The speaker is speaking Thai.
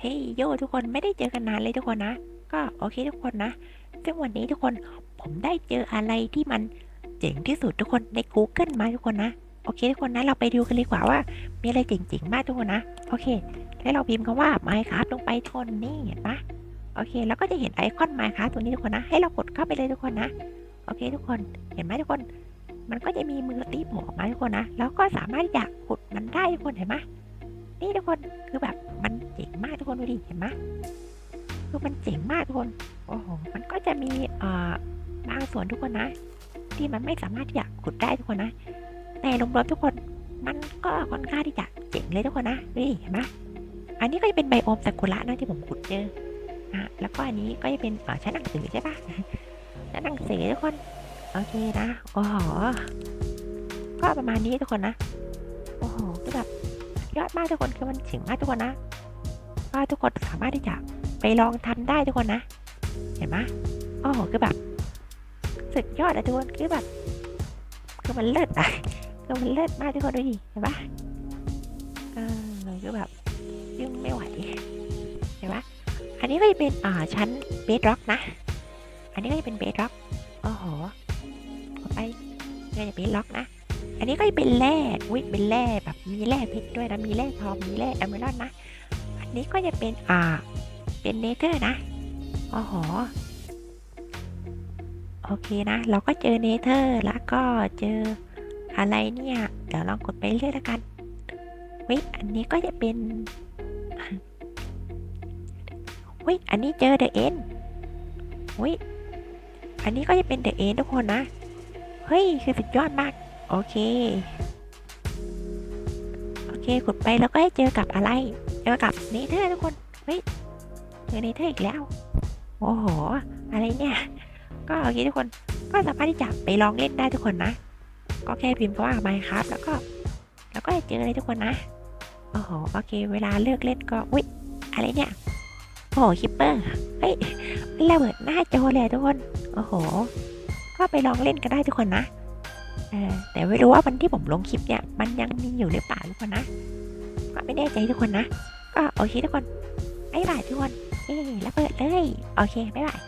เฮ้ยโยทุกคนไม่ได้เจอกันนานเลยทุกคนนะ ก็โอเคทุกคนนะ ซึ่งวันนี้ทุกคนผมได้เจออะไรที่มันเจ๋งที่สุดทุกคนใน Google มาทุกคนนะ โอเค ทุกคนนะเราไปดูกันเลยดีกว่าว่า มีอะไรเจ๋งๆมากทุกคนนะ โอเค แล้วเราพิมพ์คำว่า Minecraft ลงไปทุกคนนี่เห็นปะโอเคแล้วก็จะเห็นไอคอน Minecraft ตัวนี้ทุกคนนะ ให้เรากดเข้าไปเลยทุกคนนะ โอเค ทุกคนเห็นไหมทุกคน มันก็จะมีมือตีโผล่ออกมาทุกคนนะ แล้วก็สามารถอยากขุดมันได้ทุกคนเห็นไหมนี่ทุกคนคือแบบมัน กทุกคนดูดิเห็นไหมคือมันเจ๋งมากทุกคนโอ้โหมันก็จะมีเอ่อบางส่วนทุกคนนะ ที่มันไม่สามารถที่จะขุดได้ทุกคนนะแต่รวมๆทุกคนมันก็ค่อนข้างที่จะเจ๋งเลยทุกคนนะดูดิเห็นไหมอันนี้ก็จะเป็นไบโอมซากุระนะที่ผมขุดเจอนะแล้วก็อันนี้ก็จะเป็นเอ่อชั้นหนังสือใช่ปะชั้นหนังสือทุกคนโอเคนะโอ้โหก็ประมาณนี้ทุกคนนะโอ้โหคือแบบยอดมากทุกคนคือมันเจ๋งมากทุกคนนะ ก็ทุกคนสามารถที่จะไปลองทำได้ทุกคนนะ เห็นไหมโอ้โหคือแบบสุดยอดอะทุกคนคือแบบคือมันเลิศอะคือมันเลิศมากทุกคนดูดิเห็นปะเออคือแบบยิ่งไม่ไหวเห็นปะอันนี้ก็จะเป็นอ่าชั้นเบสร็อกนะ อันนี้ก็จะเป็นเบสร็อกโอ้โหอไปนี่จะเป็นล็อกนะ อันนี้ก็จะเป็นแร่วิเป็นแร่แบบมีแร่เพชรด้วยนะมีแร่ทองมีแร่แอมเบรอนนะ นี้ก็จะเป็นอ่า เป็นเนเธอร์นะโอ้โหโอเคนะ เราก็เจอเนเธอร์แล้วก็เจออะไรเนี่ย เดี๋ยวลองกดไปเรื่อยแล้วกันวิอันนี้ก็จะเป็นวิอันนี้เจอเดอะเอ็นวิอันนี้ก็จะเป็นเดอะเอ็นทุกคนนะ เฮ้ย คือสุดยอดมาก โอเค เคขุดไปแล้วก็ให้เจอกับอะไร เจอกับเนเธอร์ทุกคน เฮ้ย เจอเนเธอร์อีกแล้ว โอ้โห อะไรเนี่ย ก็โอเคทุกคน ก็สามารถที่จะไปลองเล่นได้ทุกคนนะ ก็แค่พิมพ์คำว่า Minecraft แล้วก็ แล้วก็เจอเลยทุกคนนะ โอ้โห โอเค เวลาเลิกเล่นก็ อุ๊ยอะไรเนี่ย โอ้โหคิปเปอร์ เฮ้ยระเบิดหน้าจอเลยทุกคน โอ้โห ก็ไปลองเล่นกันได้ทุกคนนะ แต่ไม่รู้ว่าวันที่ผมลงคลิปเนี่ย มันยังมีอยู่หรือเปล่าทุกคนนะ ก็ไม่แน่ใจทุกคนนะ ก็โอเคทุกคนบ๊ายบายทุกคนเอ้วเปิดเลย โอเคบ๊ายบาย